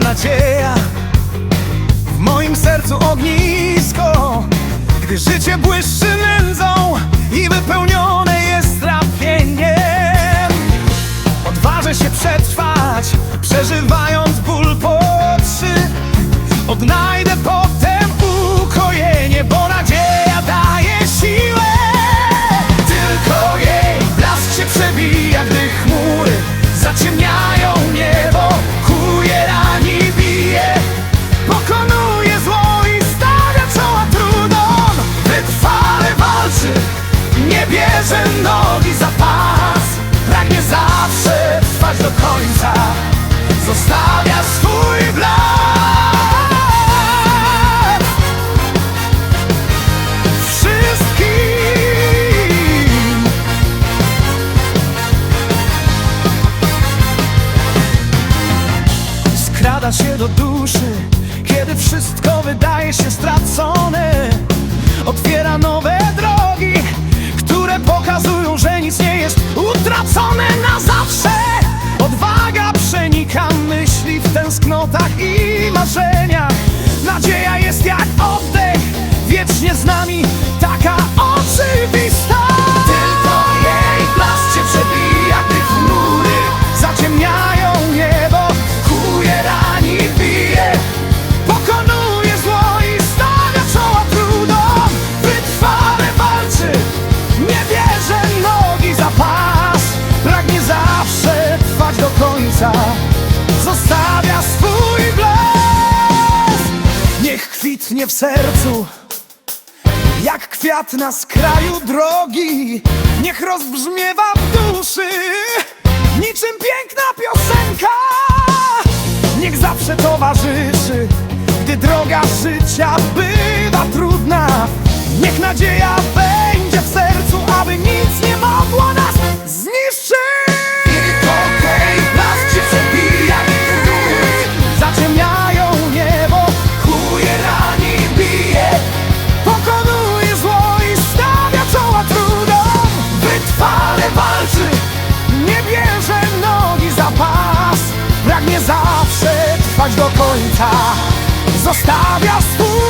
nadzieja. W moim sercu ognisko Gdy życie błyszczy nędzą I wypełnione jest trapieniem. Odważę się przetrwać Przeżywając ból po trzy. Odnajdę Zostawia swój blask. Wszystkim. Skrada się do duszy Kiedy wszystko wydaje się stracone i marzeniach Nadzieja jest jak oddech Wiecznie z nami taka oczywista. Tylko jej blask się przebija, gdy chmury zaciemniają niebo. Kuje, rani, bije. Pokonuje zło i stawia czoła trudom Wytrwale walczy Nie bierze nogi za pas. Pragnie zawsze trwać do końca kwitnie w sercu. Jak kwiat na skraju drogi Niech rozbrzmiewa w duszy. Niczym piękna piosenka Niech zawsze towarzyszy. Gdy droga życia bywa trudna Niech nadzieja do końca. Zostawia swój